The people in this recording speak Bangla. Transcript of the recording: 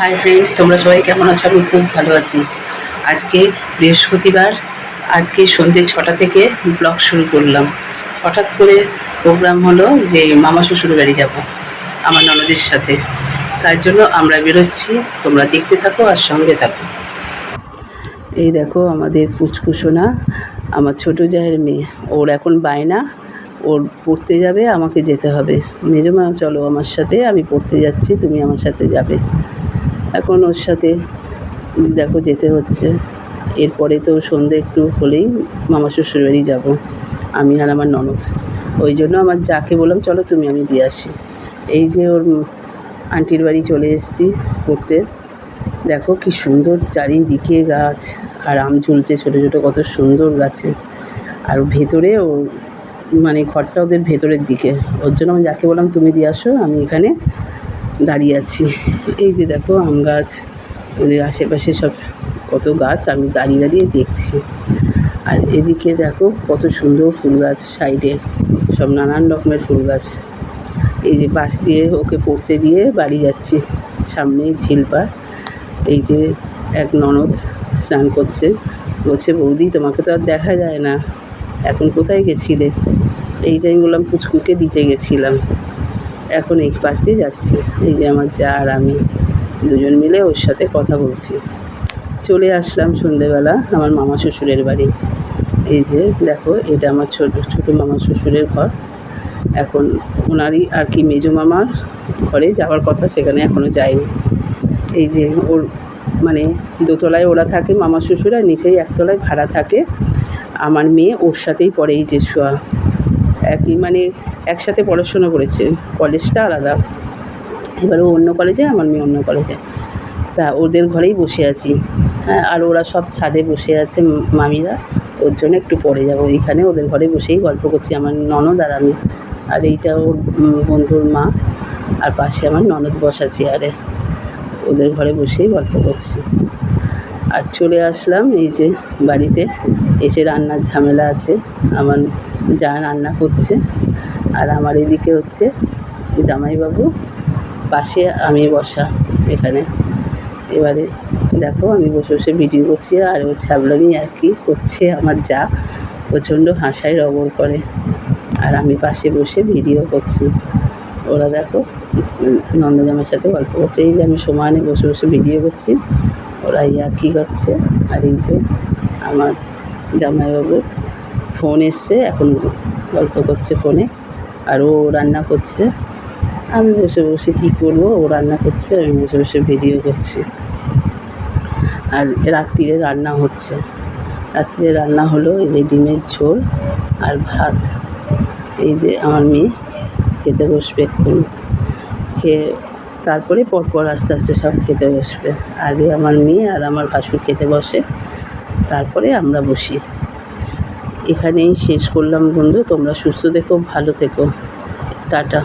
হাই ফ্রেন্ডস তোমরা সবাই কেমন আছো? আমি খুব ভালো আছি। আজকে বৃহস্পতিবার, আজকে সন্ধ্যে ছটা থেকে ব্লগ শুরু করলাম। হঠাৎ করে প্রোগ্রাম হলো যে মামা শ্বশুর বাড়ি যাব, আমার ননদের সাথে। তার জন্য আমরা বেরোচ্ছি, তোমরা দেখতে থাকো আর সঙ্গে থাকো। এই দেখো আমাদের পুচকুসোনা, আমার ছোট জায়ের মেয়ে। ওর এখন বায়না, ওর পড়তে যাবে, আমাকে যেতে হবে। মেজমা চলো আমার সাথে, আমি পড়তে যাচ্ছি, তুমি আমার সাথে যাবে। এখন ওর সাথে, দেখো যেতে হচ্ছে। এরপরে তো সন্ধে একটু হলেই মামা শ্বশুর বাড়ি যাব, আমি আর আমার ননদ। ওই জন্য আমার যাকে বললাম, চলো তুমি, আমি দিয়ে আসি। এই যে ওর আন্টির বাড়ি চলে এসেছি পড়তে দেখো কি সুন্দর চারিদিকে গাছ আর আম ঝুলছে ছোটো ছোটো, কত সুন্দর গাছে। আর ভেতরে ও মানে ঘরটা ওদের ভেতরের দিকে। ওর জন্য আমি যাকে বললাম, তুমি দিয়ে আসো, আমি এখানে দাঁড়িয়ে আছি। এই যে দেখো আম গাছ, ওদের আশেপাশে সব কত গাছ, আমি দাঁড়িয়ে দাঁড়িয়ে দেখছি। আর এদিকে দেখো কত সুন্দর ফুল গাছ সাইডে, সব নানান রকমের ফুল গাছ। এই যে পাশ দিয়ে ওকে পড়তে দিয়ে বাড়ি যাচ্ছি, সামনেই ঝিলপাড় এই যে এক ননদ স্নান করছে, বলছে, বৌদি, তোমাকে তো আর দেখা যায় না, এখন কোথায় গেছিলে? এই যে আমি বললাম, পুচকুকে দিতে গেছিলাম। এখন এই পাশ দিয়ে যাচ্ছি। এই যে আমার যা আর আমি দুজন মিলে ওর সাথে কথা বলছি। চলে আসলাম সন্ধেবেলা আমার মামা শ্বশুরের বাড়ি। এই যে দেখো, এটা আমার ছোটো ছোটো মামা শ্বশুরের ঘর। এখন ওনারই আর কি মেজো মামার ঘরে যাওয়ার কথা, সেখানে এখনও যায়নি। এই যে ওর মানে দোতলায় ওরা থাকে মামা শ্বশুর, আর নিচেই একতলায় ভাড়া থাকে। আমার মেয়ে ওর সাথেই পড়ে এই যে শোয়া। একই মানে একসাথে পড়াশোনা করেছে। কলেজটা আলাদা। এবার ও অন্য কলেজে, আমার মেয়ে অন্য কলেজে। তা ওদের ঘরেই বসে আছি। হ্যাঁ আর ওরা সব ছাদে বসে আছে মামিরা। ওর জন্য একটু পরে যাব। এইখানে ওদের ঘরে বসেই গল্প করছি। আমার ননদ আর আমি। আর এইটা ওর বন্ধুর মা। আর পাশে আমার ননদ বসা চেয়ারে ওদের ঘরে বসেই গল্প করছি। আর চলে আসলাম এই যে বাড়িতে। এসে রান্নার ঝামেলা আছে। আমার যা রান্না করছে আর আমার এদিকে হচ্ছে জামাইবাবু। পাশে আমি বসা এখানে। এবারে দেখো, আমি বসে বসে ভিডিও করছি আর ও ছাবলামি আর কি করছে আমার যা। প্রচণ্ড হাসায় রবর করে। আর আমি পাশে বসে ভিডিও করছি। ওরা দেখো নন্দজামের সাথে গল্প করছে। এই যে আমি সমানে বসে বসে ভিডিও করছি, ওরা ইয়ার কী করছে, আর এই যে আমার জামাইবাবুর ফোন এসছে, এখন গল্প করছে ফোনে আর ও রান্না করছে। আমি বসে বসে কী করব, ও রান্না করছে, আমি বসে বসে ভিডিও করছি। আর রাত্রিরে রান্না হচ্ছে। রাত্রিরে রান্না হলো এই যে ডিমের ঝোল আর ভাত। এই যে আমার মেয়ে খেতে বসবে এক্ষুনি। খেয়ে তারপরে পরপর আস্তে আস্তে সব খেতে বসবে। আগে আমার মেয়ে আর আমার ভাসুর খেতে বসে, তারপরে আমরা বসি। এখানেই শেষ করলাম বন্ধু, তোমরা সুস্থ থেকো, ভালো থেকো। টাটা।